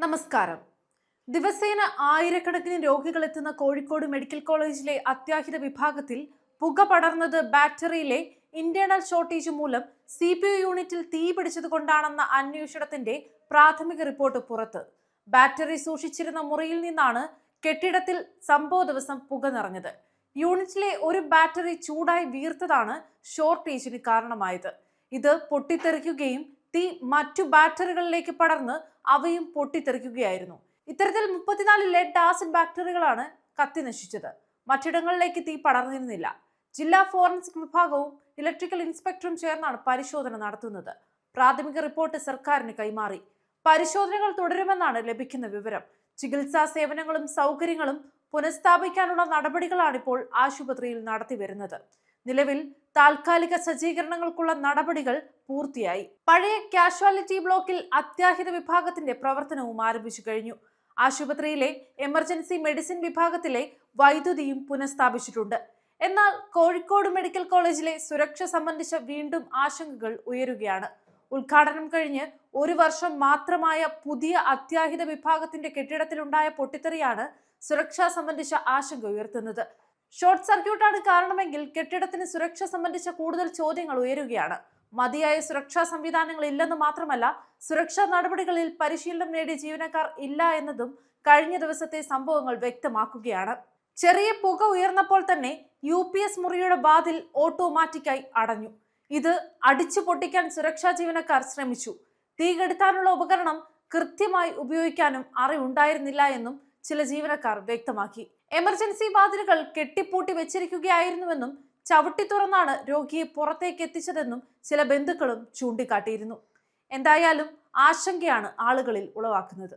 നമസ്കാരം. ദിവസേന ആയിരക്കണക്കിന് രോഗികൾ എത്തുന്ന കോഴിക്കോട് മെഡിക്കൽ കോളേജിലെ അത്യാഹിത വിഭാഗത്തിൽ പുക പടർന്നത് ബാറ്ററിയിലെ ഇന്റേണൽ ഷോർട്ടേജ് മൂലം സി പി യു യൂണിറ്റിൽ തീ പിടിച്ചത് കൊണ്ടാണെന്ന അന്വേഷണത്തിന്റെ പ്രാഥമിക റിപ്പോർട്ട് പുറത്ത്. ബാറ്ററി സൂക്ഷിച്ചിരുന്ന മുറിയിൽ നിന്നാണ് കെട്ടിടത്തിൽ സംഭവ ദിവസം പുക നിറഞ്ഞത്. യൂണിറ്റിലെ ഒരു ബാറ്ററി ചൂടായി വീർത്തതാണ് ഷോർട്ടേജിന് കാരണമായത്. ഇത് പൊട്ടിത്തെറിക്കുകയും തീ മറ്റു ബാറ്ററികളിലേക്ക് പടർന്ന് അവയും പൊട്ടിത്തെറിക്കുകയായിരുന്നു. ഇത്തരത്തിൽ മുപ്പത്തിനാല് ലെഡ് ആസിഡ് ബാക്ടറികളാണ് കത്തി നശിച്ചത്. മറ്റിടങ്ങളിലേക്ക് തീ പടർന്നിരുന്നില്ല. ജില്ലാ ഫോറൻസിക് വിഭാഗവും ഇലക്ട്രിക്കൽ ഇൻസ്പെക്ടറും ചേർന്നാണ് പരിശോധന നടത്തുന്നത്. പ്രാഥമിക റിപ്പോർട്ട് സർക്കാരിന് കൈമാറി. പരിശോധനകൾ തുടരുമെന്നാണ് ലഭിക്കുന്ന വിവരം. ചികിത്സാ സേവനങ്ങളും സൗകര്യങ്ങളും പുനഃസ്ഥാപിക്കാനുള്ള നടപടികളാണ് ഇപ്പോൾ ആശുപത്രിയിൽ നടത്തിവരുന്നത്. നിലവിൽ താൽക്കാലിക സജ്ജീകരണങ്ങൾക്കുള്ള നടപടികൾ പൂർത്തിയായി. പഴയ കാഷ്വാലിറ്റി ബ്ലോക്കിൽ അത്യാഹിത വിഭാഗത്തിന്റെ പ്രവർത്തനവും ആരംഭിച്ചു കഴിഞ്ഞു. ആശുപത്രിയിലെ എമർജൻസി മെഡിസിൻ വിഭാഗത്തിലെ വൈദ്യുതിയും പുനഃസ്ഥാപിച്ചിട്ടുണ്ട്. എന്നാൽ കോഴിക്കോട് മെഡിക്കൽ കോളേജിലെ സുരക്ഷ സംബന്ധിച്ച വീണ്ടും ആശങ്കകൾ ഉയരുകയാണ്. ഉദ്ഘാടനം കഴിഞ്ഞ് ഒരു വർഷം മാത്രമായ പുതിയ അത്യാഹിത വിഭാഗത്തിന്റെ കെട്ടിടത്തിലുണ്ടായ പൊട്ടിത്തെറിയാണ് സുരക്ഷ സംബന്ധിച്ച ആശങ്ക ഉയർത്തുന്നത്. ഷോർട്ട് സർക്യൂട്ടാണ് കാരണമെങ്കിൽ കെട്ടിടത്തിന് സുരക്ഷ സംബന്ധിച്ച കൂടുതൽ ചോദ്യങ്ങൾ ഉയരുകയാണ്. മതിയായ സുരക്ഷാ സംവിധാനങ്ങൾ ഇല്ലെന്ന് മാത്രമല്ല സുരക്ഷാ നടപടികളിൽ പരിശീലനം നേടിയ ജീവനക്കാർ ഇല്ല എന്നതും കഴിഞ്ഞ ദിവസത്തെ സംഭവങ്ങൾ വ്യക്തമാക്കുകയാണ്. ചെറിയ പുക ഉയർന്നപ്പോൾ തന്നെ യു പി എസ് മുറിയുടെ വാതിൽ ഓട്ടോമാറ്റിക്കായി അടഞ്ഞു. ഇത് അടിച്ചു പൊട്ടിക്കാൻ സുരക്ഷാ ജീവനക്കാർ ശ്രമിച്ചു. തീ കെടുത്താനുള്ള ഉപകരണം കൃത്യമായി ഉപയോഗിക്കാനും അറിവുണ്ടായിരുന്നില്ല എന്നും ചില ജീവനക്കാർ വ്യക്തമാക്കി. എമർജൻസി വാതിലുകൾ കെട്ടിപ്പൂട്ടി വെച്ചിരിക്കുകയായിരുന്നുവെന്നും ചവിട്ടി തുറന്നാണ് രോഗിയെ പുറത്തേക്ക് എത്തിച്ചതെന്നും ചില ബന്ധുക്കളും ചൂണ്ടിക്കാട്ടിയിരുന്നു. എന്തായാലും ആശങ്കയാണ് ആളുകളിൽ ഉളവാക്കുന്നത്.